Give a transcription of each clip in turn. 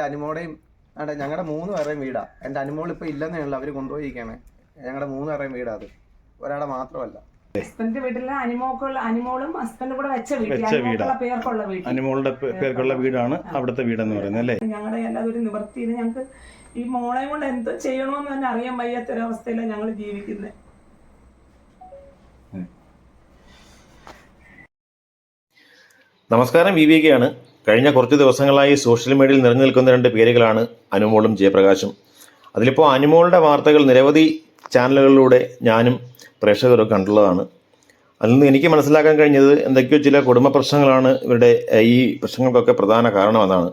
എന്റെ അനുമോടെയും അവിടെ ഞങ്ങളുടെ മൂന്ന് പേരുടെയും വീടാ. എന്റെ അനുമോൾ ഇപ്പൊ ഇല്ലെന്നേ ഉള്ളു അവർ കൊണ്ടുപോയിരിക്കാണ് ഞങ്ങളുടെ മൂന്ന് പേരുടെയും വീടാ അത്. ഒരാളെ മാത്രമല്ല. ഹസ്ബൻഡിന്റെ വീട്ടിലെ അനിമോക്കുള്ള അനിമോളും ഹസ്ബൻഡും കൂടെ വെച്ച വെച്ച വീടാ. അനിമോക്കുള്ള പേർക്കുള്ള അനുമോളുടെ പേർക്കുള്ള വീടാണ് അവിടുത്തെ വീടെന്ന് പറയുന്നത് അല്ലേ? ഞങ്ങളുടെ എല്ലാവരും ഒരു നിവർത്തിയിൽ ഞങ്ങൾക്ക് ഈ മോളെ കൊണ്ട് എന്ത് ചെയ്യണമെന്ന് തന്നെ അറിയാൻ വയ്യാത്തൊരവസ്ഥയിലാണ് ഞങ്ങൾ ജീവിക്കുന്നത് നമസ്കാരം വി വി കെ ആണ്. കഴിഞ്ഞ കുറച്ച് ദിവസങ്ങളായി സോഷ്യൽ മീഡിയയിൽ നിറഞ്ഞു നിൽക്കുന്ന രണ്ട് പേരുകളാണ് അനുമോളും ജയപ്രകാശും. അതിലിപ്പോൾ അനുമോളുടെ വാർത്തകൾ നിരവധി ചാനലുകളിലൂടെ ഞാനും പ്രേക്ഷകരും കണ്ടുള്ളതാണ്. അതിൽ നിന്ന് എനിക്ക് മനസ്സിലാക്കാൻ കഴിഞ്ഞത് എന്തൊക്കെയോ ചില കുടുംബ പ്രശ്നങ്ങളാണ് ഇവരുടെ ഈ പ്രശ്നങ്ങൾക്കൊക്കെ പ്രധാന കാരണം അതാണ്.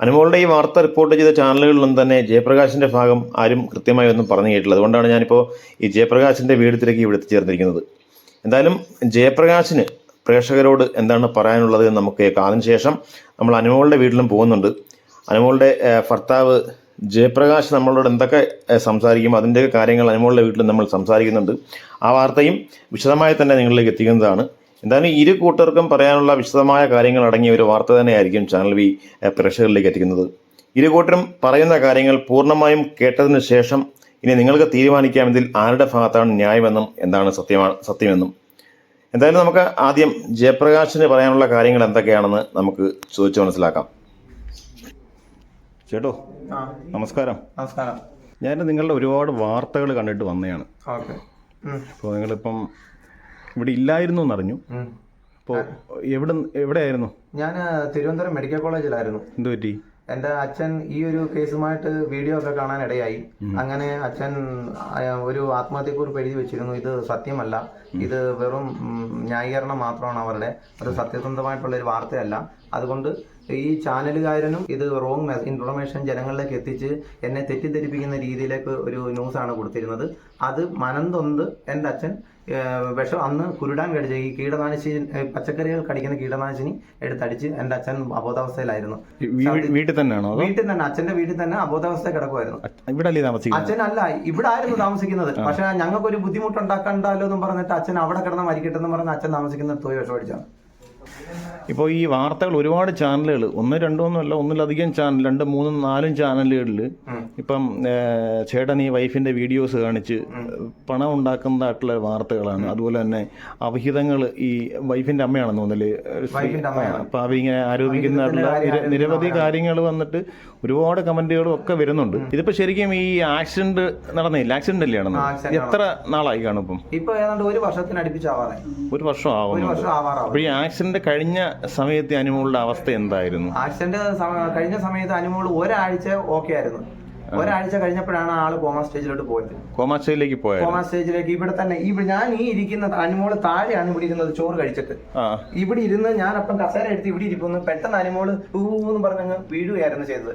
അനുമോളുടെ ഈ വാർത്ത റിപ്പോർട്ട് ചെയ്ത ചാനലുകളിലൊന്നും തന്നെ ജയപ്രകാശിന്റെ ഭാഗം ആരും കൃത്യമായി ഒന്നും പറഞ്ഞു കേട്ടില്ല അതുകൊണ്ടാണ് ഞാനിപ്പോൾ ഈ ജയപ്രകാശിന്റെ വീട് തിരക്കി ഇവിടെ എത്തിച്ചേർന്നിരിക്കുന്നത്. എന്തായാലും ജയപ്രകാശിന് പ്രേക്ഷകരോട് എന്താണ് പറയാനുള്ളത് എന്ന് നമുക്ക് കാലം ശേഷം നമ്മൾ അനുമോളുടെ വീട്ടിലും പോകുന്നുണ്ട്. അനുമോളുടെ ഭർത്താവ് ജയപ്രകാശ് നമ്മളോട് എന്തൊക്കെ സംസാരിക്കും അതിന്റെ കാര്യങ്ങൾ അനുമോളുടെ വീട്ടിലും നമ്മൾ സംസാരിക്കുന്നുണ്ട്. ആ വാർത്തയും വിശദമായി തന്നെ നിങ്ങളിലേക്ക് എത്തിക്കുന്നതാണ്. എന്തായാലും ഇരു കൂട്ടർക്കും പറയാനുള്ള വിശദമായ കാര്യങ്ങൾ അടങ്ങിയ ഒരു വാർത്ത തന്നെയായിരിക്കും ചാനൽ വി പ്രേക്ഷകരിലേക്ക് എത്തിക്കുന്നത്. ഇരു കൂട്ടരും പറയുന്ന കാര്യങ്ങൾ പൂർണമായും കേട്ടതിന് ശേഷം ഇനി നിങ്ങൾക്ക് തീരുമാനിക്കാമെങ്കിൽ ആരുടെ ഭാഗത്താണ് ന്യായമെന്നും എന്താണ് സത്യമാണ് സത്യമെന്നും. എന്തായാലും നമുക്ക് ആദ്യം ജയപ്രകാശിന് പറയാനുള്ള കാര്യങ്ങൾ എന്തൊക്കെയാണെന്ന് നമുക്ക് ചോദിച്ചു മനസ്സിലാക്കാം. ചേട്ടോ നമസ്കാരം. നമസ്കാരം. ഞാൻ നിങ്ങളുടെ ഒരുപാട് വാർത്തകൾ കണ്ടിട്ട് വന്നതാണ് അപ്പോൾ നിങ്ങളിപ്പം ഇവിടെ ഇല്ലായിരുന്നു എന്നറിഞ്ഞു. അപ്പോൾ എവിടെ എവിടെയായിരുന്നു? ഞാൻ തിരുവനന്തപുരം മെഡിക്കൽ കോളേജിലായിരുന്നു. എന്ത് പറ്റി എന്റെ അച്ഛൻ ഈ ഒരു കേസുമായിട്ട് വീഡിയോ ഒക്കെ കാണാൻ ഇടയായി അങ്ങനെ അച്ഛൻ ഒരു ആത്മഹത്യക്കുറിപ്പ് എഴുതി വെച്ചിരുന്നു. ഇത് സത്യമല്ല. ഇത് വെറും ന്യായീകരണം മാത്രമാണ് അവരുടെ. അത് സത്യസന്ധമായിട്ടുള്ള ഒരു വാർത്തയല്ല. അതുകൊണ്ട് ഈ ചാനലുകാരനും ഇത് റോങ് ഇൻഫർമേഷൻ ജനങ്ങളിലേക്ക് എത്തിച്ച് എന്നെ തെറ്റിദ്ധരിപ്പിക്കുന്ന രീതിയിലേക്ക് ഒരു ന്യൂസാണ് കൊടുത്തിരുന്നത്. അത് മനം തൊന്ത് എന്റെ അച്ഛൻ വിഷം അന്ന് കുരുടാൻ കടിച്ച ഈ കീടനാശിനി പച്ചക്കറികൾ കടിക്കുന്ന കീടനാശിനി എടുത്തടിച്ച് എന്റെ അച്ഛൻ അബോധാവസ്ഥയിലായിരുന്നു. വീട്ടിൽ തന്നെയാണോ വീട്ടിൽ തന്നെ അച്ഛന്റെ വീട്ടിൽ തന്നെ അബോധാവസ്ഥ കിടക്കുമായിരുന്നു ഇവിടെ അല്ലേ താമസിക്കുന്നത്? അച്ഛനല്ല ഇവിടെ ആയിരുന്നു താമസിക്കുന്നത് പക്ഷെ ഞങ്ങൾക്ക് ഒരു ബുദ്ധിമുട്ടുണ്ടാക്കണ്ടല്ലോ എന്ന് പറഞ്ഞിട്ട് അച്ഛൻ അവിടെ കിടന്ന് മരിക്കട്ടെ എന്ന് പറഞ്ഞ് അച്ഛൻ താമസിക്കുന്നത് താമസിക്കുന്ന വിഷം വിഷമടിച്ചാണ് ഇപ്പോൾ ഈ വാർത്തകൾ ഒരുപാട് ചാനലുകൾ ഒന്ന് അല്ല ഒന്നിലധികം ചാനൽ രണ്ട് മൂന്നും നാലും ചാനലുകളിൽ ഇപ്പം ചേട്ടൻ ഈ വൈഫിന്റെ വീഡിയോസ് കാണിച്ച് പണം ഉണ്ടാക്കുന്നതായിട്ടുള്ള വാർത്തകളാണ്. അതുപോലെ തന്നെ അവിഹിതങ്ങൾ ഈ വൈഫിന്റെ അമ്മയാണെന്ന് തോന്നൽ. അപ്പൊ അവരിങ്ങനെ ആരോപിക്കുന്നതായിട്ടുള്ള നിരവധി കാര്യങ്ങൾ വന്നിട്ട് ഒരുപാട് കമന്റുകളും ഒക്കെ വരുന്നുണ്ട്. ഇതിപ്പോ ശരിക്കും ഈ ആക്സിഡന്റ് നടന്നില്ല? ആക്സിഡന്റ് അല്ലേ നടന്നത്? എത്ര നാളായി കാണും ഇപ്പം? ഇപ്പൊ ഏതാണ്ട് ഒരു വർഷത്തിനടുപ്പിച്ചാവാറേ ഒരു വർഷം ആവുന്നു വർഷം ആവാറാവും. അപ്പോൾ ഈ ആക്സിഡന്റ് കഴിഞ്ഞ സമയത്ത് അനുമോളുടെ അവസ്ഥ എന്തായിരുന്നു? ആക്സിഡന്റ് കഴിഞ്ഞ സമയത്ത് അനുമോൾ ഒരാഴ്ച ഓക്കെ ആയിരുന്നു. ഒരാഴ്ച കഴിഞ്ഞപ്പോഴാണ് ആൾ കോമ സ്റ്റേജിലോട്ട് പോയത്. കോമാസ്റ്റയിലേക്ക് പോയത്. കോമ സ്റ്റേജിലേക്ക് ഇവിടെ തന്നെ ഇവിടെ ഞാൻ ഈ ഇരിക്കുന്ന അനുമോൾ താഴെയാണ് ഇവിടെ ഇരുന്നത് ചോറ് കഴിച്ചിട്ട്. ഇവിടെ ഇരുന്ന് ഞാൻ അപ്പം കസേര എടുത്ത് ഇവിടെ ഇരിക്കുന്നു. പെട്ടെന്ന് അനുമോൾ ഊന്ന് പറഞ്ഞങ്ങ് വീഴുകയായിരുന്നു ചെയ്തത്.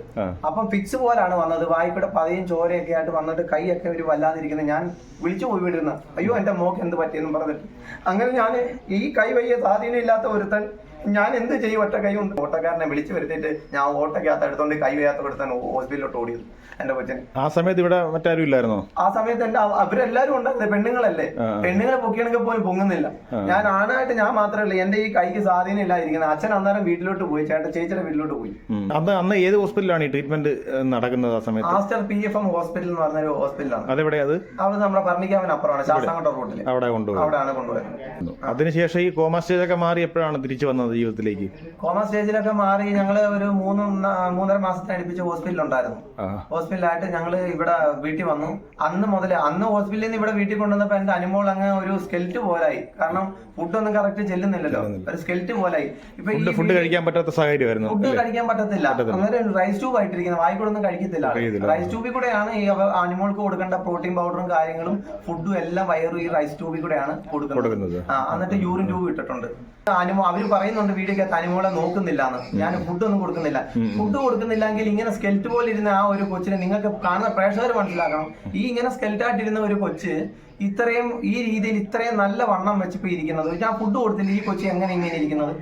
അപ്പം ഫിക്സ് പോലാണ് വന്നത്. വായ്പയുടെ പതയും ചോരയൊക്കെ ആയിട്ട് വന്നിട്ട് കൈയൊക്കെ ഒരു വല്ലാതിരിക്കുന്നത് ഞാൻ വിളിച്ചു പോയി വിടുന്ന അയ്യോ എന്റെ മോക്ക് എന്ത് പറ്റിയെന്നും പറഞ്ഞിട്ട്. അങ്ങനെ ഞാൻ ഈ കൈ വയ്യ സ്വാധീനം ഇല്ലാത്ത ഒരുത്തൻ ഞാൻ എന്ത് ചെയ്യും? ഒറ്റ കൈ ഉണ്ട് ഓട്ടക്കാരനെ വിളിച്ചു വരുത്തിയിട്ട് ഞാൻ ഓട്ടക്കകത്ത് എടുത്തോണ്ട് കൈ വയ്യാത്ത കൊടുത്താൻ ഹോസ്പിറ്റലിലോട്ട് ഓടിയത് എന്റെ കൊച്ചിന്. ആ സമയത്ത് ഇവിടെ മറ്റാരും ഇല്ലായിരുന്നോ? ആ സമയത്ത് എന്റെ അവ- അവരെല്ലാരും ഉണ്ടായിരുന്നത് പെണ്ണുങ്ങളല്ലേ? പെണ്ണുങ്ങളെ പൊക്കിയാണെങ്കിൽ പോലും പൊങ്ങുന്നില്ല. ഞാൻ ആണായിട്ട് ഞാൻ മാത്രമല്ല എന്റെ ഈ കൈക്ക് സ്വാധീനം ഇല്ലാതിരിക്കുന്നത്. അച്ഛൻ അന്നേരം വീട്ടിലോട്ട് പോയി ചേട്ടൻ ചേച്ചിയുടെ വീട്ടിലോട്ട് പോയി. അന്ന് അന്ന് ഏത് ഹോസ്പിറ്റലാണ് ഈ ട്രീറ്റ്മെന്റ് നടക്കുന്നത് ആ സമയത്ത്? Aster P F M hospital എന്ന് പറഞ്ഞൊരു ഹോസ്പിറ്റലാണ്. അതെവിടെ അത്? അവിടെ നമ്മുടെ പറഞ്ഞിക്കാവിന് അപ്പുറമാണ് ശാസ്താംകോട്ട റോഡിൽ അവിടെ കൊണ്ടുപോയി അവിടെയാണ് കൊണ്ടുപോയത്. അതിനുശേഷം ഈ കോമാസ്റ്റേജ് ഒക്കെ മാറി എപ്പോഴാണ് തിരിച്ചു വന്നത്? ജീവിതത്തിലേക്ക്? കോമ സ്റ്റേജിലൊക്കെ മാറി ഞങ്ങൾ ഒരു മൂന്ന് മൂന്നര മാസത്തിന് അടുപ്പിച്ച് ഹോസ്പിറ്റലിൽ ഉണ്ടായിരുന്നു ആ ഹോസ്പിറ്റലായിട്ട് ഞങ്ങൾ ഇവിടെ വീട്ടിൽ വന്നു. അന്ന് മുതൽ അന്ന് ഹോസ്പിറ്റലിൽ നിന്ന് ഇവിടെ വീട്ടിൽ കൊണ്ടുവന്നപ്പോ എന്റെ അനുമോൾ അങ്ങ് ഒരു സ്കെൽറ്റ് പോലായി. കാരണം ഫുഡൊന്നും കറക്റ്റ് ചെല്ലുന്നില്ലല്ലോ. ഒരു സ്കെൽറ്റ് പോലായി. ഇപ്പൊ ഫുഡ് കഴിക്കാൻ പറ്റാത്ത സാഹചര്യമായിരുന്നു ഫുഡ് കഴിക്കാൻ പറ്റത്തില്ല. അന്നേരം റൈസ് ട്യൂബ് ആയിട്ടിരിക്കുന്നത്. വായിക്കൂടൊന്നും കഴിക്കത്തില്ല റൈസ് ട്യൂബിൽ കൂടെയാണ് ഈ അനിമോൾക്ക് കൊടുക്കേണ്ട പ്രോട്ടീൻ പൗഡറും കാര്യങ്ങളും ഫുഡും എല്ലാം വയറും ഈ റൈസ് ട്യൂബിൽ കൂടെയാണ് കൊടുക്കുന്നത്. എന്നിട്ട് യൂറിൻ ട്യൂബ് ഇട്ടിട്ടുണ്ട്. അനിമോ അവർ പറയുന്നുണ്ട് വീഡിയോക്കകത്ത് നോക്കുന്നില്ല എന്ന് ഞാൻ ഫുഡ് ഒന്നും കൊടുക്കുന്നില്ല. ഫുഡ് കൊടുക്കുന്നില്ലെങ്കിൽ ഇങ്ങനെ സ്കെൽറ്റ് പോലെ ഇരുന്ന ആ ഒരു കൊച്ചിനെ നിങ്ങൾക്ക് കാണുന്ന പ്രേക്ഷകർ മനസ്സിലാക്കണം. ഈ ഇങ്ങനെ സ്കെൽറ്റായിട്ടിരുന്ന ഒരു കൊച്ച് ഇത്രയും ഈ രീതിയിൽ ഇത്രയും നല്ല വണ്ണം വെച്ചിപ്പോ ഇരിക്കുന്നത്. ഞാൻ ഫുഡ് കൊടുത്തില്ല. ഈ കൊച്ചി എങ്ങനെ ഇങ്ങനെ ഇരിക്കുന്നത്?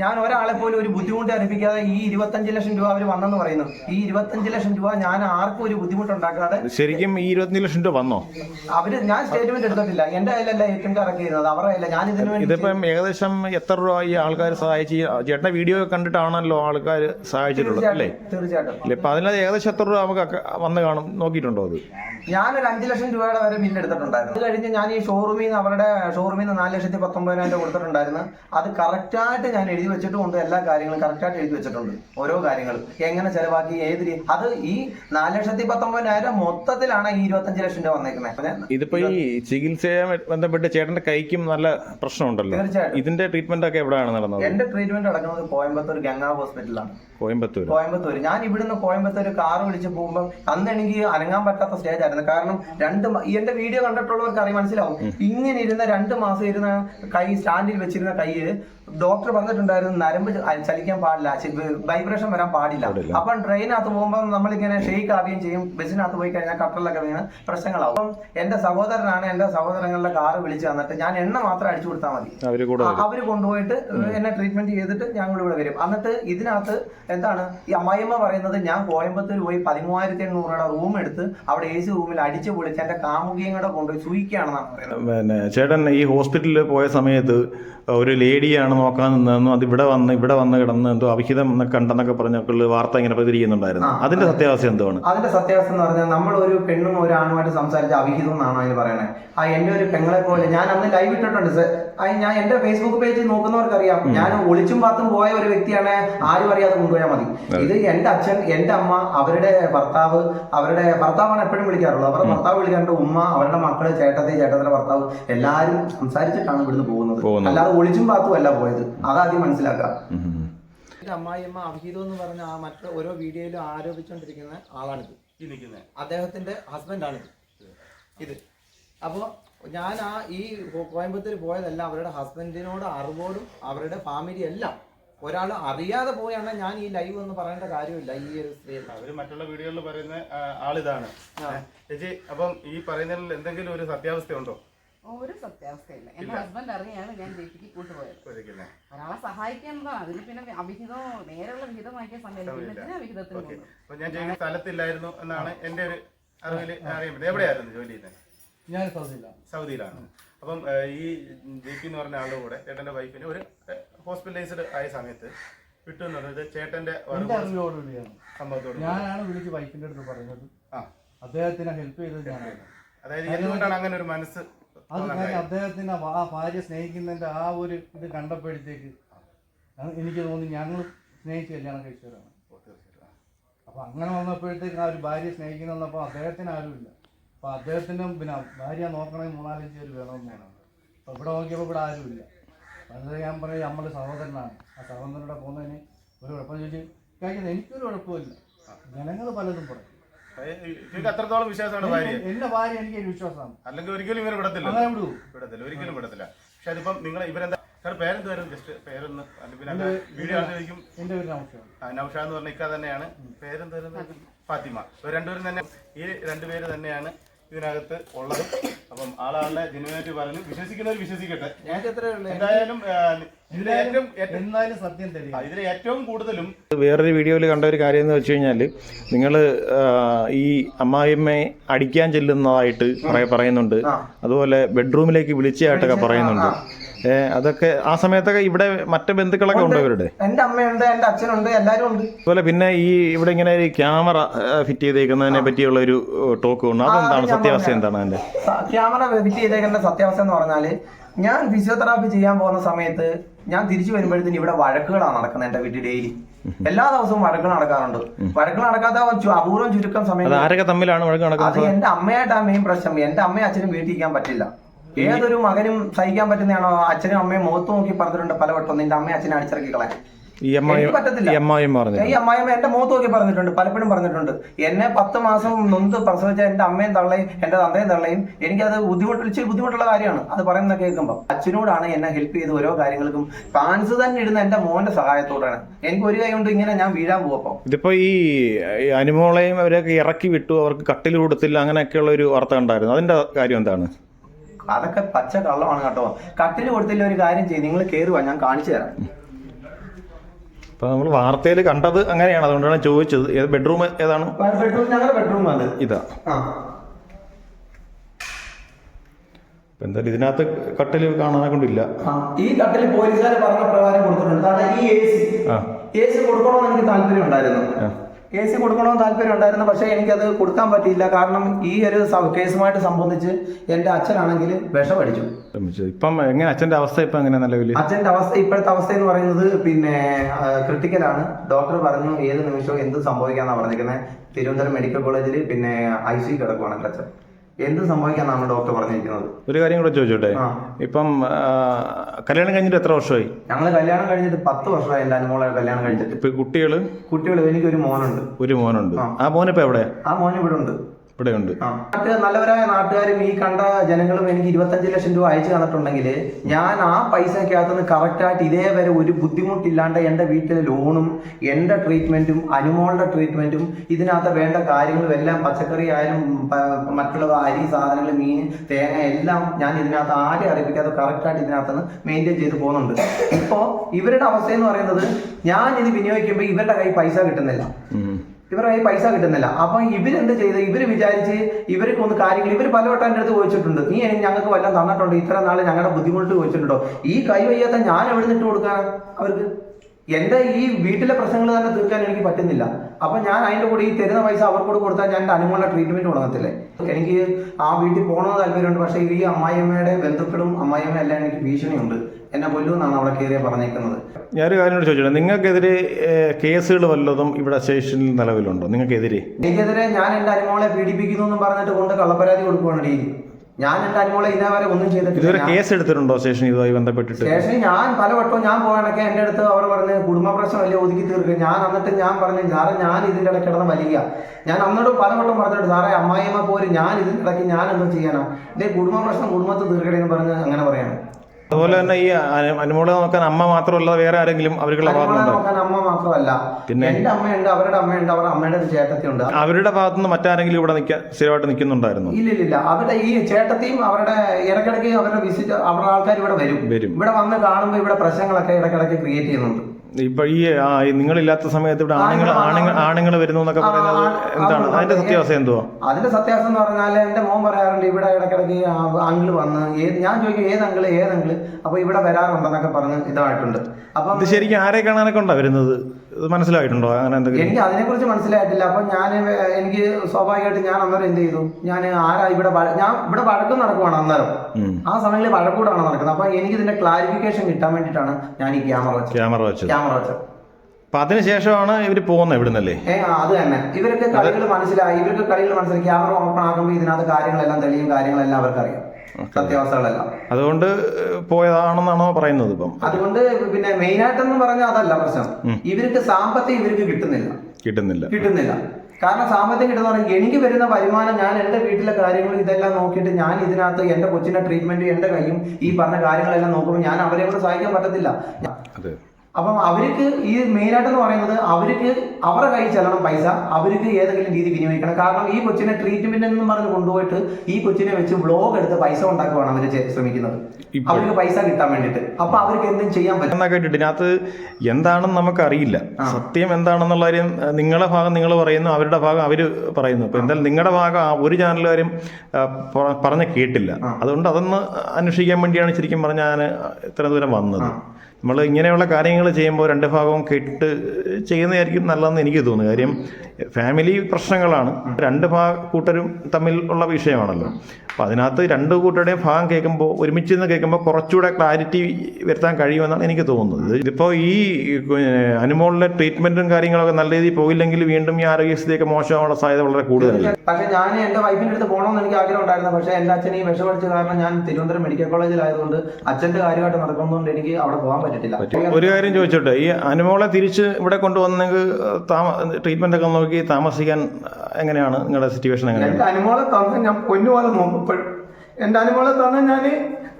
ഞാൻ ഒരാളെ പോലും ഒരു ബുദ്ധിമുട്ട് അനുഭവിക്കാതെ ഈ ഇരുപത്തഞ്ച് ലക്ഷം രൂപ അവർ വന്നെന്ന് പറയുന്നു ഈ ഇരുപത്തഞ്ച് ലക്ഷം രൂപ ഞാൻ ആർക്കും ഒരു ബുദ്ധിമുട്ടുണ്ടാക്കാതെ ശരിക്കും ഈ ഇരുപത്തഞ്ച് ലക്ഷം രൂപ വന്നോ? അവർ ഞാൻ സ്റ്റേറ്റ്മെന്റ് എടുത്തിട്ടില്ല. എന്റെ കയ്യിലല്ല ഏറ്റവും കറക്റ്റ് ചെയ്യുന്നത്. അവരുടെ കയ്യില. ഞാൻ ഇതിന് ഇതിപ്പം ഏകദേശം എത്ര രൂപ ഈ ആൾക്കാർ സഹായിച്ച്? ചേട്ടന്റെ വീഡിയോ കണ്ടിട്ടാണല്ലോ ആൾക്കാർ സഹായിച്ചിട്ടുള്ളത് അല്ലേ? തീർച്ചയായിട്ടും. അതിനകത്ത് ഏകദേശം എത്ര രൂപ നമുക്ക് വന്ന് കാണും? നോക്കിയിട്ടുണ്ടോ അത്? ഞാനൊരു അഞ്ച് ലക്ഷം രൂപയുടെ വരെ ബില്ല് എടുത്തിട്ടുണ്ടായിരുന്നു. അത് കഴിഞ്ഞ് ഞാൻ ഈ ഷോറൂമിൽ നിന്ന് അവരുടെ ഷോറൂമിൽ നിന്ന് നാല് ലക്ഷത്തി പത്തൊമ്പതിനായിരം കൊടുത്തിട്ടുണ്ടായിരുന്നു. അത് കറക്റ്റായിട്ട് ഞാൻ എഴുതി വെച്ചിട്ടുണ്ട് എല്ലാ കാര്യങ്ങളും കറക്റ്റായിട്ട് എഴുതി വെച്ചിട്ടുണ്ട് ഓരോ കാര്യങ്ങളും. എങ്ങനെ ചെലവാക്കി ഏത് അത് ഈ നാല് ലക്ഷത്തി പത്തൊമ്പതിനായിരം മൊത്തത്തിലാണ് ഈ ഇരുപത്തഞ്ച് ലക്ഷം രൂപ വന്നേക്കുന്നത് ഇതിപ്പോ ഈ ചികിത്സയെ ബന്ധപ്പെട്ട് ചേട്ടന്റെ കൈക്കും നല്ല പ്രശ്നമുണ്ടല്ലോ. തീർച്ചയായിട്ടും. ഇതിന്റെ ട്രീറ്റ്മെന്റ് ഒക്കെ എവിടെയാണ് നടന്നത്? എന്റെ ട്രീറ്റ്മെന്റ് നടക്കുന്നത് കോയമ്പത്തൂർ ഗംഗാ ഹോസ്പിറ്റലാണ് കോയമ്പത്തൂർ കോയമ്പത്തൂർ ഞാൻ ഇവിടുന്ന് കോയമ്പത്തൂർ കാർ വിളിച്ച് പോകുമ്പോൾ അന്ന് എനിക്ക് അനങ്ങാൻ പറ്റാത്ത സ്റ്റേജ് ആയിരുന്നു. കാരണം രണ്ട് എന്റെ വീഡിയോ കണ്ടിട്ടുള്ളവർക്ക് അറിയാൻ മനസ്സിലാവും. ഇങ്ങനെ ഇരുന്ന രണ്ട് മാസം ഇരുന്ന കൈ സ്റ്റാൻഡിൽ വെച്ചിരുന്ന കൈ ഡോക്ടർ പറഞ്ഞിട്ടുണ്ടായിരുന്നു നരമ്പ് ചലിക്കാൻ പാടില്ല. വൈബ്രേഷൻ വരാൻ പാടില്ല. അപ്പം ട്രെയിനകത്ത് പോകുമ്പോൾ നമ്മളിങ്ങനെ ഷെയ്ക്ക് ആവുകയും ചെയ്യും. ബസ്സിനകത്ത് പോയി കഴിഞ്ഞാൽ കട്ടറിലൊക്കെ വീണ് പ്രശ്നങ്ങളാവും. അപ്പം എന്റെ സഹോദരനാണ് എന്റെ സഹോദരങ്ങളുടെ കാറ് വിളിച്ചു തന്നിട്ട് ഞാൻ എണ്ണ മാത്രം അടിച്ചു കൊടുത്താൽ മതി. അവർ കൊണ്ടുപോയിട്ട് എന്നെ ട്രീറ്റ്മെന്റ് ചെയ്തിട്ട് ഞങ്ങൾ ഇവിടെ വരും. എന്നിട്ട് ഇതിനകത്ത് എന്താണ്? ഈ അമ്മായിമ്മ പറയുന്നത് ഞാൻ കോയമ്പത്തൂർ പോയി പതിമൂവായിരത്തി എണ്ണൂറ് രൂപയുടെ റൂം എടുത്ത് അവിടെ എ സി റൂമിൽ അടിച്ചു പൊളിച്ച് എന്റെ കാമുകിയും കൂടെ കൊണ്ടുപോയി സൂയിക്കുകയാണെന്നാണ് പറയുന്നത്. പിന്നെ ചേട്ടൻ ഈ ഹോസ്പിറ്റലിൽ പോയ സമയത്ത് ഒരു ലേഡിയാണ് നോക്കാൻ നിന്നതെന്നും അത് ഇവിടെ വന്ന് ഇവിടെ വന്ന് കിടന്ന് എന്തോ എന്നൊക്കെ കണ്ടെന്നൊക്കെ പറഞ്ഞൊക്കെ വാർത്ത ഇങ്ങനെ പ്രചരിക്കുന്നുണ്ടായിരുന്നു അതിന്റെ സത്യാവസ്ഥ എന്താണ് അതിന്റെ സത്യാവസ്ഥ എന്ന് പറഞ്ഞാൽ നമ്മൾ ഒരു പെണ്ണും ഒരു ആണുമായിട്ട് സംസാരിച്ച അവിഹിതം എന്നാണ് അതിന് പറയുന്നത് ആ എന്റെ ഒരു പെങ്ങളെ പോലെ ഞാൻ അന്ന് ലൈവ് ഇട്ടിട്ടുണ്ട് സർ. ഞാൻ എന്റെ ഫേസ്ബുക്ക് പേജ് നോക്കുന്നവർക്കറിയാം. ഞാൻ ഒളിച്ചും പാത്തും പോയ ഒരു വ്യക്തിയാണ്. ആരും അറിയാതെ കൊണ്ടുപോയാൽ മതി. ഇത് എന്റെ അച്ഛൻ എന്റെ അമ്മ അവരുടെ ഭർത്താവ് അവരുടെ ഭർത്താവാണ് എപ്പോഴും വിളിക്കാറുള്ളത്. അവരുടെ ഭർത്താവ് വിളിക്കാറുണ്ട് ഉമ്മ അവരുടെ മക്കൾ ചേട്ടത്തെ ചേട്ടത്തിന്റെ ഭർത്താവ് എല്ലാരും സംസാരിച്ചിട്ടാണ് ഇവിടുന്ന് പോകുന്നത്. അല്ലാതെ ഒളിച്ചും പാത്തും അല്ല പോയത്. അതാദ്യം മനസ്സിലാക്കാം. അമ്മായിയമ്മ അഭിഹിതം എന്ന് പറഞ്ഞ ആ മറ്റു ഓരോ വീഡിയോയിലും ആരോപിച്ചുകൊണ്ടിരിക്കുന്ന ആളാണിത്. അദ്ദേഹത്തിന്റെ ഹസ്ബൻഡാണിത്. ഇത്. അപ്പോൾ ഞാൻ ആ ഈ കോയമ്പത്തൂർ പോയതല്ല അവരുടെ ഹസ്ബൻഡിനോട് അറിവോടും അവരുടെ ഫാമിലി എല്ലാം ഒരാൾ അറിയാതെ പോയാണ് ഞാൻ ഈ ലൈവ് എന്ന് പറയേണ്ട കാര്യമില്ല ഈ ഒരു സ്ത്രീ. അവർ മറ്റുള്ള വീഡിയോകളിൽ പറയുന്ന ആളിതാണ്. ചേച്ചി അപ്പം ഈ പറയുന്നതിൽ എന്തെങ്കിലും ഒരു സത്യാവസ്ഥ ഉണ്ടോ ഒരു സത്യാവസ്ഥയില്ല. എന്റെ ഹസ്ബൻഡ് അറിയാണ് ഞാൻ ജയിപ്പിക്ക് കൂട്ടുപോയത്. ഒരാളെ സഹായിക്കുന്നതാണ് അതിന് പിന്നെ അവിഹിതമോ നേരെയുള്ള വിഹിതമാക്കിയ സമയത്ത് ഞാൻ ചെയ്യുന്ന സ്ഥലത്തില്ലായിരുന്നു എന്നാണ് എന്റെ ഒരു അറിവിൽ അറിയപ്പെടുന്നത്. എവിടെയായിരുന്നു ജോലി ചെയ്യുന്നത്? ഞാൻ സൗദിയിലാണ്. സൗദിയിലാണ്. അപ്പം ഈ ജെ പി എന്ന് പറഞ്ഞ ആളുടെ കൂടെ ചേട്ടന്റെ വൈഫിന് ഒരു ഹോസ്പിറ്റലൈസ്ഡ് ആയ സമയത്ത് പറഞ്ഞത് ചേട്ടന്റെ എന്റെ അറിവോടുകൂടിയാണ്. സംഭവത്തോട് ഞാനാണ് വിളിച്ച് വൈഫിന്റെ അടുത്ത് പറഞ്ഞത്. ആ. അദ്ദേഹത്തിനെ ഹെൽപ്പ് ചെയ്തത് ഞാനാണ്. അതായത് എന്തുകൊണ്ടാണ് അങ്ങനെ ഒരു മനസ്സ് അത് കാര്യം അദ്ദേഹത്തിന് ആ ഭാര്യ സ്നേഹിക്കുന്നതിന്റെ ആ ഒരു ഇത് കണ്ടപ്പോഴത്തേക്ക് എനിക്ക് തോന്നി ഞങ്ങൾ സ്നേഹിച്ച് കല്യാണം കഴിച്ചവരാണ്. അപ്പൊ അങ്ങനെ വന്നപ്പോഴത്തേക്ക് ആ ഒരു ഭാര്യ സ്നേഹിക്കുന്ന വന്നപ്പോൾ അദ്ദേഹത്തിന് ആരുമില്ല. അപ്പൊ അദ്ദേഹത്തിനും പിന്നെ ഭാര്യ നോക്കണമെങ്കിൽ മൂന്നാലഞ്ച് പേര് വേണമെന്നാണ് വേണം അപ്പൊ ഇവിടെ നോക്കിയപ്പോൾ ഇവിടെ ആരുമില്ല. അത് ഞാൻ പറയും നമ്മുടെ സഹോദരനാണ്. ആ സഹോദരനോടെ പോകുന്നതിന് ഒരു കുഴപ്പം ചോദിച്ചു കഴിക്കുന്നത് എനിക്കൊരു കുഴപ്പമില്ല ജനങ്ങൾ പലതും പറയും. നിങ്ങൾക്ക് അത്രത്തോളം വിശ്വാസമാണ് ഭാര്യ എന്റെ ഭാര്യ എനിക്ക് വിശ്വാസമാണ്. അല്ലെങ്കിൽ ഒരിക്കലും ഇവരെ വിടത്തില്ല. വിടത്തില്ല. ഒരിക്കലും വിടത്തില്ല. പക്ഷെ അതിപ്പം നിങ്ങൾ ഇവരെന്താ സാർ പേരെന്തുവായിരുന്നു? ജസ്റ്റ് പേരൊന്ന് പിന്നെ വീഡിയോ ആണെങ്കിലും എന്റെ ആ, നൗഷ എന്ന് പറഞ്ഞ ഇക്ക തന്നെയാണ്. പേരെന്തായിരുന്നു ഫാത്തിമ. രണ്ടുപേരും തന്നെ ഈ രണ്ടുപേര് തന്നെയാണ് ഇതിനകത്ത് ഉള്ളത്. അപ്പം ആളാളുടെ ജനുവിനായിട്ട് പറഞ്ഞു വിശ്വസിക്കുന്നവർ വിശ്വസിക്കട്ടെ. എന്തായാലും ഇതിലെ ഏറ്റവും എന്നാലും സത്യം ഇതിലെ ഏറ്റവും കൂടുതലും വേറൊരു വീഡിയോയിൽ കണ്ട ഒരു കാര്യം എന്ന് വെച്ച് കഴിഞ്ഞാൽ നിങ്ങൾ ഈ അമ്മായിയമ്മയെ അടിക്കാൻ ചെല്ലുന്നതായിട്ട് പറയ- പറയുന്നുണ്ട്. അതുപോലെ ബെഡ്റൂമിലേക്ക് വിളിച്ചതായിട്ടൊക്കെ പറയുന്നുണ്ട്. അതൊക്കെ ആ സമയത്തൊക്കെ ഇവിടെ മറ്റു ബന്ധുക്കളൊക്കെ ഉണ്ട്. ഇവരുടെ എന്റെ അമ്മയുണ്ട് എന്റെ അച്ഛനുണ്ട് എല്ലാരും ഉണ്ട്. അതുപോലെ പിന്നെ ഈ ഇവിടെ ഇങ്ങനെ ഒരു ക്യാമറ ഫിറ്റ് ചെയ്തേക്കുന്നതിനെ പറ്റിയുള്ള ഒരു ടോക്ക് ഉണ്ട്. അതെന്താണ്? സത്യാവസ്ഥ എന്താണ് അതിന്റെ? ക്യാമറ ഫിറ്റ് ചെയ്തേക്കുന്ന സത്യാവസ്ഥ എന്ന് പറഞ്ഞാൽ ഞാൻ ഫിസിയോതെറാപ്പി ചെയ്യാൻ പോകുന്ന സമയത്ത് ഞാൻ തിരിച്ചു വരുമ്പോഴത്തേന് ഇവിടെ വഴക്കുകളാണ് നടക്കുന്നത് എന്റെ വീട്ടിൽ ഡെയിലി എല്ലാ ദിവസവും വഴക്കുകൾ നടക്കാറുണ്ട്. വഴക്കുകൾ നടക്കാത്ത അപൂർവം ചുരുക്കം സമയം അത് എന്റെ അമ്മയായിട്ടാണ് മെയിൻ പ്രശ്നം. എന്റെ അമ്മയും അച്ഛനും വീട്ടിൽ ഇരിക്കാൻ പറ്റില്ല. ഏതൊരു മകനും സഹിക്കാൻ പറ്റുന്നതാണോ? അച്ഛനും അമ്മയും മുഖത്ത് നോക്കി പറഞ്ഞിട്ടുണ്ട് പലവട്ടം. നിന്റെ അമ്മയും അച്ഛനെ അടിച്ചിറക്കി കളയാൻ. ഈ അമ്മായിമ്മ എന്റെ മുഖത്ത് നോക്കി പറഞ്ഞിട്ടുണ്ട്. പലപ്പോഴും പറഞ്ഞിട്ടുണ്ട്. എന്നെ പത്ത് മാസം നൊന്ത് പ്രസവിച്ച എന്റെ അമ്മയും തള്ളയും എന്റെ തന്തയും തള്ളയും എനിക്കത് ബുദ്ധിമുട്ട് ഇച്ചിരി ബുദ്ധിമുട്ടുള്ള കാര്യമാണ്. അത് പറയുന്നത് കേൾക്കുമ്പോൾ അച്ഛനോടാണ് എന്നെ ഹെൽപ്പ് ചെയ്ത് ഓരോ കാര്യങ്ങൾക്കും പാൻസ് തന്നെ ഇടുന്ന എന്റെ മോന്റെ സഹായത്തോടാണ്. എനിക്ക് ഒരു കൈ കൊണ്ട് ഇങ്ങനെ ഞാൻ വീഴാൻ പോകപ്പോ ഇതിപ്പോ ഈ ഈ അനുമോളെയും അവരൊക്കെ ഇറക്കി വിട്ടു. അവർക്ക് കട്ടിൽ കൊടുത്തില്ല. അങ്ങനെയൊക്കെയുള്ള ഒരു വാർത്ത ഉണ്ടായിരുന്നു അതിന്റെ കാര്യം എന്താണ്? അതൊക്കെ പച്ച കള്ളമാണ് കേട്ടോ. കട്ടിൽ കൊടുത്തില്ല ഒരു കാര്യം ചെയ്യും. നിങ്ങൾ കയറുവാ ഞാൻ കാണിച്ചു തരാം. അപ്പോൾ നമ്മൾ വാർത്തയിൽ കണ്ടത് അങ്ങനെയാണ്. അതുകൊണ്ടാണ് ചോദിച്ചത്. ഏത് ബെഡ്റൂം ഏതാണ്? ബെഡ്റൂം ഞങ്ങളുടെ ബെഡ്റൂം ആണ്. ഇതാ. ആ. അപ്പം എന്തായാലും ഇതിനകത്ത് കട്ടിൽ കാണാനെ കൊണ്ടില്ല. ഈ കട്ടിൽ പോലീസുകാർ പറഞ്ഞ പ്രകാരം കൊടുത്തിട്ടുണ്ട്. കാരണം ഈ എ സി ആ. എ സി കൊടുക്കണമെന്ന് എനിക്ക് താല്പര്യം ഉണ്ടായിരുന്നു. എ സി കൊടുക്കണമെന്ന് താല്പര്യം ഉണ്ടായിരുന്നു. പക്ഷേ എനിക്കത് കൊടുക്കാൻ പറ്റിയില്ല. കാരണം ഈ ഒരു കേസുമായിട്ട് സംബന്ധിച്ച് എന്റെ അച്ഛനാണെങ്കിൽ വിഷമടിച്ചു. ഇപ്പം എങ്ങനെ അച്ഛന്റെ അവസ്ഥ ഇപ്പം എങ്ങനെ നിലവിൽ അച്ഛന്റെ അവസ്ഥ ഇപ്പോഴത്തെ അവസ്ഥ എന്ന് പറയുന്നത് പിന്നെ ക്രിട്ടിക്കലാണ് ഡോക്ടർ പറഞ്ഞു ഏത് നിമിഷവും എന്ത് സംഭവിക്കാന്നാണ് പറഞ്ഞിരിക്കുന്നത് തിരുവനന്തപുരം മെഡിക്കൽ കോളേജിൽ പിന്നെ ഐ സി കിടക്കുവാണ് എന്റെ അച്ഛൻ. എന്ത് സംഭവിക്കാന്നാണ് ഡോക്ടർ പറഞ്ഞിരിക്കുന്നത്? ഒരു കാര്യം കൂടെ ചോദിച്ചോട്ടെ. ഇപ്പം കല്യാണം കഴിഞ്ഞിട്ട് എത്ര വർഷമായി? ഞങ്ങൾ കല്യാണം കഴിഞ്ഞിട്ട് പത്ത് വർഷമായി എന്റെ അനുമോളെ കല്യാണം കഴിഞ്ഞിട്ട് കുട്ടികൾ കുട്ടികൾ എനിക്കൊരു മോനുണ്ട്. ഒരു മോനുണ്ട്. ആ. മോനിപ്പോ എവിടെ? ആ മോൻ ഇവിടെ ഉണ്ട് ഇവിടെ ഉണ്ട് ആ. നാട്ടുകാർ നല്ലവരായ നാട്ടുകാരും ഈ കണ്ട ജനങ്ങളും എനിക്ക് ഇരുപത്തഞ്ച് ലക്ഷം രൂപ അയച്ചു തന്നിട്ടുണ്ടെങ്കിൽ ഞാൻ ആ പൈസക്കകത്തുനിന്ന് കറക്റ്റായിട്ട് ഇതേവരെ ഒരു ബുദ്ധിമുട്ടില്ലാണ്ട് എന്റെ വീട്ടിലെ ലോണും എന്റെ ട്രീറ്റ്മെന്റും അനുമോളുടെ ട്രീറ്റ്മെന്റും ഇതിനകത്ത് വേണ്ട കാര്യങ്ങളും എല്ലാം പച്ചക്കറി ആയാലും മറ്റുള്ള അരി സാധനങ്ങൾ മീൻ തേങ്ങ എല്ലാം ഞാൻ ഇതിനകത്ത് ആരെ അറിയിപ്പിക്കാതെ കറക്റ്റായിട്ട് ഇതിനകത്തുനിന്ന് മെയിന്റെയിൻ ചെയ്ത് പോകുന്നുണ്ട് ഇപ്പോ ഇവരുടെ അവസ്ഥ എന്ന് പറയുന്നത് ഞാൻ ഇത് വിനിയോഗിക്കുമ്പോൾ ഇവരുടെ കയ്യിൽ പൈസ കിട്ടുന്നില്ല. ഇവരുടെ കയ്യിൽ പൈസ കിട്ടുന്നില്ല. അപ്പൊ ഇവരെന്ത് ചെയ്ത്? ഇവർ വിചാരിച്ച് ഇവർക്ക് ഒന്ന് കാര്യങ്ങൾ ഇവർ പലവട്ടം എന്റെ അടുത്ത് ചോദിച്ചിട്ടുണ്ട്. നീ ഞങ്ങൾക്ക് വല്ലതും തന്നിട്ടുണ്ടോ? ഇത്ര നാൾ ഞങ്ങളുടെ ബുദ്ധിമുട്ട് ചോദിച്ചിട്ടുണ്ടോ? ഈ കൈ വയ്യാത്ത ഞാൻ എവിടെ നിന്നിട്ട് കൊടുക്കാൻ അവർക്ക്? എന്റെ ഈ വീട്ടിലെ പ്രശ്നങ്ങൾ തന്നെ തീർക്കാൻ എനിക്ക് പറ്റുന്നില്ല. അപ്പൊ ഞാൻ അതിന്റെ കൂടെ ഈ തരുന്ന പൈസ അവർക്കൂടെ കൊടുത്താൽ ഞാൻ എന്റെ അനുമോളുടെ ട്രീറ്റ്മെന്റ് തുടങ്ങത്തില്ലേ? എനിക്ക് ആ വീട്ടിൽ പോകണമെന്ന് താല്പര്യമുണ്ട്. പക്ഷേ ഈ അമ്മായിയമ്മയുടെ ബന്ധുക്കളും അമ്മായിയമ്മ എല്ലാം എനിക്ക് ഭീഷണിയുണ്ട്. എന്നെ കൊല്ലുമെന്നാണ് അവിടെ കയറിയ പറഞ്ഞേക്കുന്നത്. ഞാനൊരു കാര്യം ചോദിച്ചു ചോദിച്ചോട്ടെ? നിങ്ങൾക്കെതിരെ കേസുകൾ വല്ലതും ഇവിടെ സ്റ്റേഷനിൽ നിലവിലുണ്ടോ? നിങ്ങൾക്കെതിരെ? എനിക്കെതിരെ ഞാൻ എന്റെ അനുമോളെ പീഡിപ്പിക്കുന്നു എന്നും പറഞ്ഞിട്ട് കൊണ്ട് കള്ളപ്പരാതി കൊടുക്കുവാണ് ഡി. ഞാൻ എന്റെ അനുമോളെ ഇതേവരെ ഒന്നും ചെയ്തിട്ടില്ല. കേസ് എടുത്തിട്ടുണ്ടോ സ്റ്റേഷൻ ഇതുമായി ബന്ധപ്പെട്ടിട്ട്? സ്റ്റേഷനിൽ ഞാൻ പലവട്ടവും ഞാൻ പോകാനൊക്കെ എന്റെ അടുത്ത് അവർ പറഞ്ഞ് കുടുംബ പ്രശ്നം വലിയ ഒതുക്കി തീർക്കുക. ഞാൻ എന്നിട്ട് ഞാൻ പറഞ്ഞു സാറേ ഞാൻ ഇതിന്റെ ഇടയ്ക്ക് കിടന്ന് വലിയ. ഞാൻ അന്നോട് പലവട്ടം പറഞ്ഞിട്ട് സാറേ അമ്മായിയമ്മ പോര് ഞാൻ ഇതിന്റെ ഇടയ്ക്ക് ഞാൻ എന്തോ ചെയ്യാനാ? ഇതേ കുടുംബ പ്രശ്നം കുടുംബത്തിൽ തീർക്കണേ എന്ന് പറഞ്ഞ് അങ്ങനെ പറയാണ്. അതുപോലെ തന്നെ ഈ അനു- അനുമോളെ നോക്കാൻ അമ്മ മാത്രമല്ല വേറെ ആരെങ്കിലും നോക്കാൻ അമ്മ മാത്രമല്ല. പിന്നെ? എന്റെ അമ്മയുണ്ട് അവരുടെ അമ്മയുണ്ട് അവരുടെ അമ്മയുടെ ഒരു ചേട്ടത്തിയുണ്ട്. അവരുടെ ഭാഗത്തുനിന്ന് മറ്റാരെങ്കിലും ഇവിടെ നിൽക്കാൻ സ്ഥിരമായിട്ട് നിൽക്കുന്നുണ്ടായിരുന്നു? ഇല്ല ഇല്ല അവരുടെ ഈ ചേട്ടത്തിയും അവരുടെ ഇടയ്ക്കിടയ്ക്ക് അവരുടെ വിസിറ്റ് അവരുടെ ആൾക്കാർ ഇവിടെ വരും. വരും. ഇവിടെ വന്ന് കാണുമ്പോൾ ഇവിടെ പ്രശ്നങ്ങളൊക്കെ ഇടയ്ക്കിടയ്ക്ക് ക്രിയേറ്റ് ചെയ്യുന്നുണ്ട്. ഇപ്പൊ ഈ നിങ്ങളില്ലാത്ത സമയത്ത് ഇവിടെ ആണുങ്ങൾ ആണുങ്ങൾ ആണുങ്ങൾ വരുന്നു എന്നൊക്കെ പറയുന്നത് എന്താണ്? അതിന്റെ സത്യാവസ്ഥ എന്തോ അതിന്റെ സത്യാവസ്ഥ എന്ന് പറഞ്ഞാൽ എന്റെ മോൻ പറയാറുണ്ട് ഇവിടെ ഇടയ്ക്കിടയ്ക്ക് അങ്കിൾ വന്ന് ഏത് ഞാൻ ചോദിക്കും ഏത് അങ്കിൾ ഏത് അങ്കിൾ? അപ്പൊ ഇവിടെ വരാറുണ്ടെന്നൊക്കെ പറഞ്ഞ് ഇതായിട്ടുണ്ട്. അപ്പൊ ശരിക്കും ആരെ കാണാനൊക്കെ ഉണ്ടാ വരുന്നത്? മനസ്സിലായിട്ടുണ്ടോ? അങ്ങനെ എന്തെങ്കിലും? എനിക്ക് അതിനെക്കുറിച്ച് മനസ്സിലായിട്ടില്ല. അപ്പൊ ഞാൻ എനിക്ക് സ്വാഭാവികമായിട്ട് ഞാൻ അന്നേരം എന്ത് ചെയ്തു? ഞാൻ ആരാ ഇവിടെ ഞാൻ ഇവിടെ വഴക്കം നടക്കുവാണ് അന്നേരം. ആ സമയങ്ങളിൽ വഴക്കൂടാണ് നടക്കുന്നത്. അപ്പൊ എനിക്ക് ഇതിന്റെ ക്ലാരിഫിക്കേഷൻ കിട്ടാൻ വേണ്ടിയിട്ടാണ് ഞാൻ ഈ ക്യാമറ വെച്ചത്. ക്യാമറ വെച്ചത്. ക്യാമറ വെച്ചത്. അപ്പൊ അതിനുശേഷമാണ് ഇവർ പോകുന്നത് ഇവിടുന്നല്ലേ? ഏ അത് തന്നെ. ഇവർക്ക് കളികൾ മനസ്സിലായി. ഇവർക്ക് കളികൾ മനസ്സിലായി. ക്യാമറ ഓപ്പൺ ആക്കുമ്പോൾ ഇതിനകത്ത് കാര്യങ്ങളെല്ലാം തെളിയും കാര്യങ്ങളെല്ലാം അവർക്കറിയാം. സത്യാവസ്ഥകളെല്ലാം. അതുകൊണ്ട് പോയതാണെന്നാണോ പറയുന്നത് ഇപ്പം? അതുകൊണ്ട് പിന്നെ മെയിൻ ആയിട്ടെന്ന് പറഞ്ഞാൽ അതല്ല പ്രശ്നം. ഇവർക്ക് സാമ്പത്തികം ഇവർക്ക് കിട്ടുന്നില്ല. കിട്ടുന്നില്ല. കിട്ടുന്നില്ല. കാരണം സാമ്പത്തികം കിട്ടുന്ന പറഞ്ഞാൽ എനിക്ക് വരുന്ന വരുമാനം ഞാൻ എന്റെ വീട്ടിലെ കാര്യങ്ങൾ ഇതെല്ലാം നോക്കിയിട്ട് ഞാൻ ഇതിനകത്ത് എന്റെ കൊച്ചിന്റെ ട്രീറ്റ്മെന്റ് എന്റെ കയ്യും ഈ പറഞ്ഞ കാര്യങ്ങളെല്ലാം നോക്കുമ്പോൾ ഞാൻ അവരെ കൂടെ സഹായിക്കാൻ പറ്റത്തില്ല. അപ്പം അവർക്ക് ഈ മെയിനായിട്ടെന്ന് പറയുന്നത് അവർക്ക് അവരുടെ കയ്യിൽ ചെല്ലണം പൈസ അവർക്ക് ഏതെങ്കിലും രീതി വിനിയോഗിക്കണം. കാരണം ഈ കൊച്ചിനെ ട്രീറ്റ്മെന്റ് എന്നും പറഞ്ഞ് കൊണ്ടുപോയിട്ട് ഈ കൊച്ചിനെ വെച്ച് ബ്ലോഗ് എടുത്ത് പൈസ ഉണ്ടാക്കുവാണ് അവർ ശ്രമിക്കുന്നത്. അവർക്ക് പൈസ കിട്ടാൻ വേണ്ടിയിട്ട്. അപ്പൊ അവർക്ക് എന്തും ചെയ്യാൻ പറ്റും. ഇതിനകത്ത് എന്താണെന്ന് നമുക്കറിയില്ല. സത്യം എന്താണെന്നുള്ള കാര്യം നിങ്ങളുടെ ഭാഗം നിങ്ങൾ പറയുന്നു അവരുടെ ഭാഗം അവർ പറയുന്നു. അപ്പൊ എന്തായാലും നിങ്ങളുടെ ഭാഗം ഒരു ചാനലുകാരും പറഞ്ഞ കേട്ടില്ല. അതുകൊണ്ട് അതൊന്ന് അന്വേഷിക്കാൻ വേണ്ടിയാണ് ശരിക്കും പറഞ്ഞാൽ ഞാൻ ഇത്ര ദൂരം വന്നത്. നമ്മൾ ഇങ്ങനെയുള്ള കാര്യങ്ങൾ ചെയ്യുമ്പോൾ രണ്ട് ഭാഗവും കേട്ടിട്ട് ചെയ്യുന്നതായിരിക്കും നല്ലതെന്ന് എനിക്ക് തോന്നുന്നു. കാര്യം ഫാമിലി പ്രശ്നങ്ങളാണ്. രണ്ട് ഭാഗ കൂട്ടരും തമ്മിൽ ഉള്ള വിഷയമാണല്ലോ. അപ്പോൾ അതിനകത്ത് രണ്ട് കൂട്ടരുടെയും ഭാഗം കേൾക്കുമ്പോൾ ഒരുമിച്ച് നിന്ന് കേൾക്കുമ്പോൾ കുറച്ചുകൂടെ ക്ലാരിറ്റി വരുത്താൻ കഴിയുമെന്നാണ് എനിക്ക് തോന്നുന്നത്. ഇതിപ്പോൾ ഈ അനുമോളിലെ ട്രീറ്റ്മെന്റും കാര്യങ്ങളൊക്കെ നല്ല രീതിയിൽ പോയില്ലെങ്കിൽ വീണ്ടും ഈ ആരോഗ്യസ്ഥിതിയൊക്കെ മോശമാവാനുള്ള സാധ്യത വളരെ കൂടുതലാണ് പക്ഷേ ഞാൻ എന്റെ വൈഫിന്റെ അടുത്ത് പോകണമെന്ന് എനിക്ക് ആഗ്രഹം ഉണ്ടായിരുന്നു. പക്ഷേ എന്റെ അച്ഛൻ ഈ വിഷമടിച്ച കാരണം ഞാൻ തിരുവനന്തപുരം മെഡിക്കൽ കോളേജിലായതുകൊണ്ട് അച്ഛന്റെ കാര്യമായിട്ട് നടക്കുന്നതുകൊണ്ട് എനിക്ക് അവിടെ പോകാൻ ഒരു കാര്യം ചോദിച്ചോട്ടെ ഈ അനുമോളെ തിരിച്ച് ഇവിടെ കൊണ്ടുവന്നെങ്കിൽ ട്രീറ്റ്മെന്റ് ഒക്കെ നോക്കി താമസിക്കാൻ എങ്ങനെയാണ് നിങ്ങളുടെ സിറ്റുവേഷൻ എങ്ങനെയാണ്? എന്റെ അനുമോളെ തന്നെ ഞാൻ പൊന്നുപോലെ നോക്കും. എന്റെ അനുമോളെ തന്നെ ഞാൻ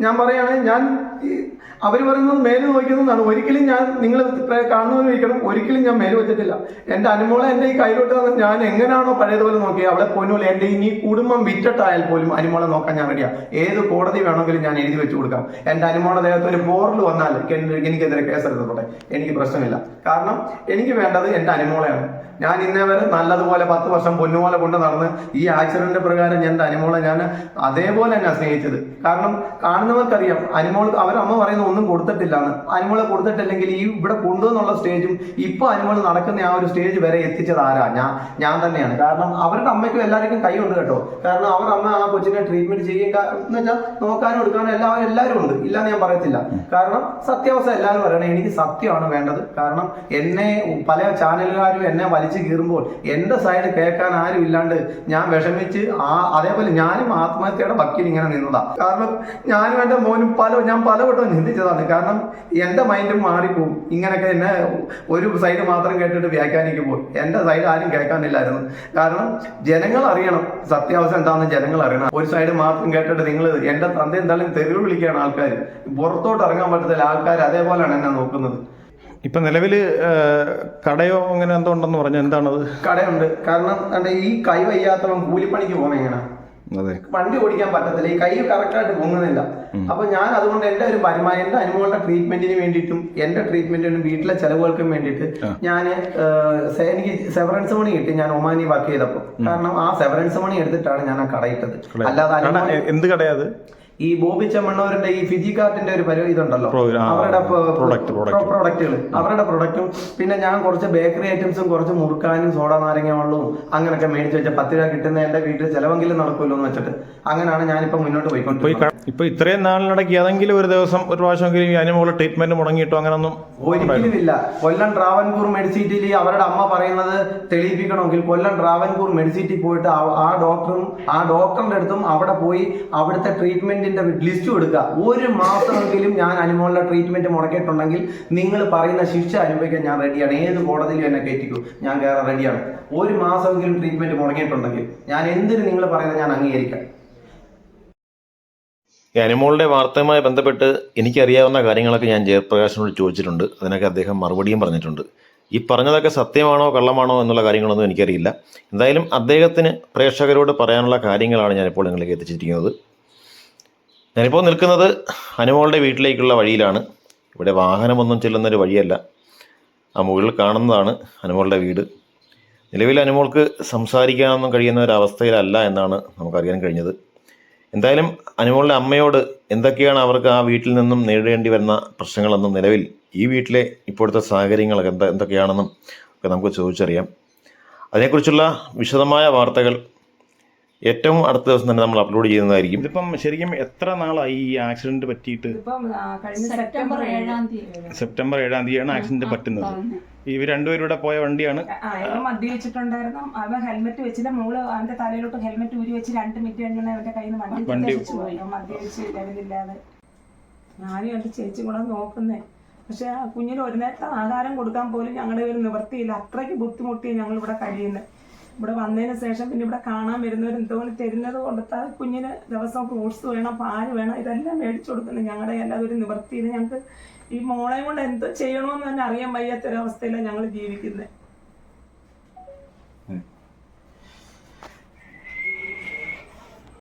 ഞാൻ പറയാണ് ഞാൻ അവർ പറയുന്നത് മേൽ നോക്കുന്നതാണ് ഒരിക്കലും ഞാൻ നിങ്ങൾ കാണുന്നവരിക്കണം ഒരിക്കലും ഞാൻ മേൽ വെച്ചിട്ടില്ല. എന്റെ അനുമോളെ എന്റെ ഈ കയ്യിലോട്ട് വന്ന് ഞാൻ എങ്ങനെയാണോ പഴയതുപോലെ നോക്കിയത് അവിടെ പോലും എന്റെ ഇനി കുടുംബം വിറ്റിട്ടായാൽ പോലും അനുമോളെ നോക്കാൻ ഞാൻ റെഡിയാ ഏത് കോടതി വേണമെങ്കിലും ഞാൻ എഴുതി വെച്ചു കൊടുക്കാം. എന്റെ അനുമോളെ ദേഹത്ത് ഒരു ബോർഡിൽ വന്നാൽ എനിക്ക് എനിക്കെതിരെ കേസെടുത്തോട്ടെ എനിക്ക് പ്രശ്നമില്ല. കാരണം എനിക്ക് വേണ്ടത് എന്റെ അനുമോളെയാണ്. ഞാൻ ഇന്നേ വരെ നല്ലതുപോലെ പത്ത് വർഷം പൊന്നുപോലെ കൊണ്ട് നടന്ന് ഈ ആക്സിഡന്റ് പ്രകാരം എന്റെ അനുമോളെ ഞാൻ അതേപോലെ തന്നെ സ്നേഹിച്ചത്. കാരണം കാണുന്നവർക്കറിയാം അനുമോൾ അവരമ്മ പറയുന്ന ഒന്നും കൊടുത്തിട്ടില്ല അനുമോളെ കൊടുത്തിട്ടില്ലെങ്കിൽ ഈ ഇവിടെ കൊണ്ടുവന്നുള്ള സ്റ്റേജും ഇപ്പൊ അനുമോൾ നടക്കുന്ന ആ ഒരു സ്റ്റേജ് വരെ എത്തിച്ചത് ആരാ? ഞാൻ ഞാൻ തന്നെയാണ്. കാരണം അവരുടെ അമ്മയ്ക്കും എല്ലാവർക്കും കൈയുണ്ട് കേട്ടോ. കാരണം അവർ അമ്മ ആ കൊച്ചിനെ ട്രീറ്റ്മെന്റ് ചെയ്യും എന്ന് വെച്ചാൽ നോക്കാനും എടുക്കാനും എല്ലാവരും എല്ലാവരും ഉണ്ട്. ഇല്ലാന്ന് ഞാൻ പറയത്തില്ല. കാരണം സത്യാവസ്ഥ എല്ലാവരും പറയണേ എനിക്ക് സത്യമാണ് വേണ്ടത്. കാരണം എന്നെ പല ചാനലുകാരും എന്നെ വലിച്ചു കീറുമ്പോൾ എന്റെ സൈഡ് കേൾക്കാൻ ആരും ഇല്ലാണ്ട് ഞാൻ വിഷമിച്ച് ആ അതേപോലെ ഞാനും ആത്മഹത്യയുടെ വക്കീൽ ഇങ്ങനെ നിന്നതാ. കാരണം ഞാനും എന്റെ മോനും പല ഞാൻ പലവട്ടം ചിന്തിച്ചതാണ്. കാരണം എന്റെ മൈൻഡും മാറിപ്പോവും. ഇങ്ങനെയൊക്കെ എന്നെ ഒരു സൈഡ് മാത്രം കേട്ടിട്ട് വ്യാഖ്യാനിക്കുമ്പോൾ എന്റെ സൈഡ് ആരും കേൾക്കാനില്ലായിരുന്നു. കാരണം ജനങ്ങൾ അറിയണം. സത്യാവസ്ഥ എന്താണെന്ന് ജനങ്ങൾ അറിയണം. ഒരു സൈഡ് മാത്രം കേട്ടിട്ട് നിങ്ങൾ എന്റെ തന്ത എന്തായാലും തെരുവ് വിളിക്കുകയാണ് ആൾക്കാർ പുറത്തോട്ട് ഇറങ്ങാൻ പറ്റത്തില്ല. ആൾക്കാർ അതേപോലെയാണ് എന്നെ നോക്കുന്നത്. ഇപ്പം നിലവിൽ കടയോ അങ്ങനെ എന്തോ ഉണ്ടെന്ന് പറഞ്ഞു? എന്താണത്? കടയുണ്ട്. കാരണം ഈ കൈ വയ്യാത്തവൻ കൂലിപ്പണിക്ക് പോകുന്ന എങ്ങനെ അതെ. വണ്ടി ഓടിക്കാൻ പറ്റത്തില്ല. ഈ കൈ കറക്റ്റ് ആയിട്ട് പൊങ്ങുന്നില്ല അപ്പൊ ഞാൻ അതുകൊണ്ട് എന്റെ ഒരു വരുമാനം എന്റെ അനുഭവങ്ങളുടെ ട്രീറ്റ്മെന്റിന് വേണ്ടിയിട്ടും എന്റെ ട്രീറ്റ്മെന്റിനും വീട്ടിലെ ചെലവുകൾക്കും വേണ്ടിയിട്ട് ഞാൻ എനിക്ക് സെവറൻസ് മണി കിട്ടി ഞാൻ ഒമാനി വർക്ക് ചെയ്തപ്പോൾ കാരണം ആ സെവറൻസ് മണി എടുത്തിട്ടാണ് ഞാൻ ആ കടയിട്ടത്. അല്ലാതെ എന്ത് കടയാത് ഈ ബോബി ചെമ്മണ്ണൂരിന്റെ ഈ ഫിജി കാർട്ടിന്റെ ഒരു പരിപാടി ഇതുണ്ടല്ലോ. അവരുടെ. പ്രൊഡക്റ്റുകൾ അവരുടെ പ്രൊഡക്റ്റും പിന്നെ ഞാൻ കുറച്ച് ബേക്കറി ഐറ്റംസും കുറച്ച് മുറുക്കാനും സോഡ നാരങ്ങ വെള്ളവും അങ്ങനെയൊക്കെ മേടിച്ച് വെച്ച പത്ത് രൂപ കിട്ടുന്ന എന്റെ വീട്ടിൽ ചെലവെങ്കിലും നടക്കുമല്ലോ എന്ന് വെച്ചിട്ട് അങ്ങനെയാണ് ഞാനിപ്പോ മുന്നോട്ട് പോയിക്കൊണ്ടിരിക്കുന്നത് ഇപ്പൊ ഇത്രയും നാളിനിടയ്ക്ക് ഏതെങ്കിലും ഒരു ദിവസം ഒരു പ്രാവശ്യമെങ്കിലും ഈ അനുമോൾ ട്രീറ്റ്മെന്റ് മുടങ്ങിയിട്ടോ അങ്ങനൊന്നും ഒരിക്കലും ഇല്ല. കൊല്ലം ട്രാവൻകൂർ മെഡിസിറ്റിയിൽ അവരുടെ അമ്മ പറയുന്നത് തെളിയിപ്പിക്കണമെങ്കിൽ കൊല്ലം ട്രാവൻകൂർ മെഡിസിറ്റി പോയിട്ട് ആ- ഡോക്ടറും ആ ഡോക്ടറിന്റെ അടുത്തും അവിടെ പോയി അവിടുത്തെ ട്രീറ്റ്മെന്റിന്റെ ലിസ്റ്റ് കൊടുക്കുക. ഒരു മാസമെങ്കിലും ഞാൻ അനുമോളുടെ ട്രീറ്റ്മെന്റ് മുടക്കിയിട്ടുണ്ടെങ്കിൽ നിങ്ങൾ പറയുന്ന ശിക്ഷ അനുഭവിക്കാൻ ഞാൻ റെഡിയാണ് ഏത് കോടതിയിലും എന്നെ കയറ്റിക്കും. ഞാൻ കയറാൻ റെഡിയാണ് ഒരു മാസമെങ്കിലും ട്രീറ്റ്മെന്റ് മുടങ്ങിയിട്ടുണ്ടെങ്കിൽ ഞാൻ എന്തിന് നിങ്ങൾ പറയുന്നത് ഞാൻ അംഗീകരിക്കാം? ഈ അനിമോളുടെ വാർത്തയുമായി ബന്ധപ്പെട്ട് എനിക്കറിയാവുന്ന കാര്യങ്ങളൊക്കെ ഞാൻ ജയപ്രകാശിനോട് ചോദിച്ചിട്ടുണ്ട്. അതിനൊക്കെ അദ്ദേഹം മറുപടിയും പറഞ്ഞിട്ടുണ്ട്. ഈ പറഞ്ഞതൊക്കെ സത്യമാണോ കള്ളമാണോ എന്നുള്ള കാര്യങ്ങളൊന്നും എനിക്കറിയില്ല. എന്തായാലും അദ്ദേഹത്തിന് പ്രേക്ഷകരോട് പറയാനുള്ള കാര്യങ്ങളാണ് ഞാനിപ്പോൾ നിങ്ങളിലേക്ക് എത്തിച്ചിരിക്കുന്നത്. ഞാനിപ്പോൾ നിൽക്കുന്നത് അനുമോളുടെ വീട്ടിലേക്കുള്ള വഴിയിലാണ്. ഇവിടെ വാഹനമൊന്നും ചെല്ലുന്നൊരു വഴിയല്ല. ആ മുകളിൽ കാണുന്നതാണ് അനുമോളുടെ വീട്. നിലവിൽ അനുമോൾക്ക് സംസാരിക്കാനൊന്നും കഴിയുന്ന ഒരു അവസ്ഥയിലല്ല എന്നാണ് നമുക്കറിയാൻ കഴിഞ്ഞത്. എന്തായാലും അനുമോളുടെ അമ്മയോട് എന്തൊക്കെയാണ് അവർക്ക് ആ വീട്ടിൽ നിന്നും നേരിടേണ്ടി വരുന്ന പ്രശ്നങ്ങളെന്നും നിലവിൽ ഈ വീട്ടിലെ ഇപ്പോഴത്തെ സാഹചര്യങ്ങളൊക്കെ എന്താ എന്തൊക്കെയാണെന്നും ഒക്കെ നമുക്ക് ചോദിച്ചറിയാം. അതിനെക്കുറിച്ചുള്ള വിശദമായ വാർത്തകൾ ഏറ്റവും അടുത്ത ദിവസം തന്നെ നമ്മൾ അപ്ലോഡ് ചെയ്യുന്നതായിരിക്കും. ഇതിപ്പം ശരിക്കും എത്ര നാളായി ഈ ആക്സിഡന്റ് പറ്റിയിട്ട്? ഇപ്പം കഴിഞ്ഞ സെപ്റ്റംബർ ഏഴാം തീയതി. സെപ്റ്റംബർ ഏഴാം തീയതിയാണ് ആക്സിഡന്റ് പറ്റുന്നത്. ഇവർ രണ്ടുപേരൂടെ കൂടെ പോയ വണ്ടിയാണ്. മദ്യപിച്ചിട്ടുണ്ടായിരുന്നു അവൻ ഹെൽമെറ്റ് വെച്ചില്ല. മോൾ അവന്റെ തലയിലോട്ട് ഹെൽമെറ്റ് ഊരി വെച്ച് രണ്ട് മിനിറ്റ് കഴിഞ്ഞാൽ അവന്റെ കയ്യിൽ നിന്ന് വണ്ടി പോയി. അവൻ മദ്യപിച്ച് ലെവലില്ലാതെ ഞാനും എന്റെ ചേച്ചി കൂടെ നോക്കുന്നേ. പക്ഷെ ആ കുഞ്ഞിന് ഒരു നേരത്തെ ആഹാരം കൊടുക്കാൻ പോലും ഞങ്ങളുടെ ഒരു നിവൃത്തിയില്ല. അത്രയ്ക്ക് ബുദ്ധിമുട്ടി ഞങ്ങൾ ഇവിടെ കഴിയുന്നത് ഇവിടെ വന്നതിന് ശേഷം പിന്നെ ഇവിടെ കാണാൻ വരുന്നവർ എന്തോന്ന് തരുന്നത് കൊടുത്താൽ കുഞ്ഞിന് ദിവസം ഫ്രൂട്ട്സ് വേണം പാൽ വേണം ഇതെല്ലാം മേടിച്ചു കൊടുക്കുന്നത് ഞങ്ങളുടെ അല്ലാതെ ഒരു ഞങ്ങൾക്ക് ഈ മോളെ കൊണ്ട് എന്ത് ചെയ്യണമെന്ന് തന്നെ അറിയാൻ വയ്യാത്തൊരവസ്ഥയിലാണ് ഞങ്ങൾ ജീവിക്കുന്നത്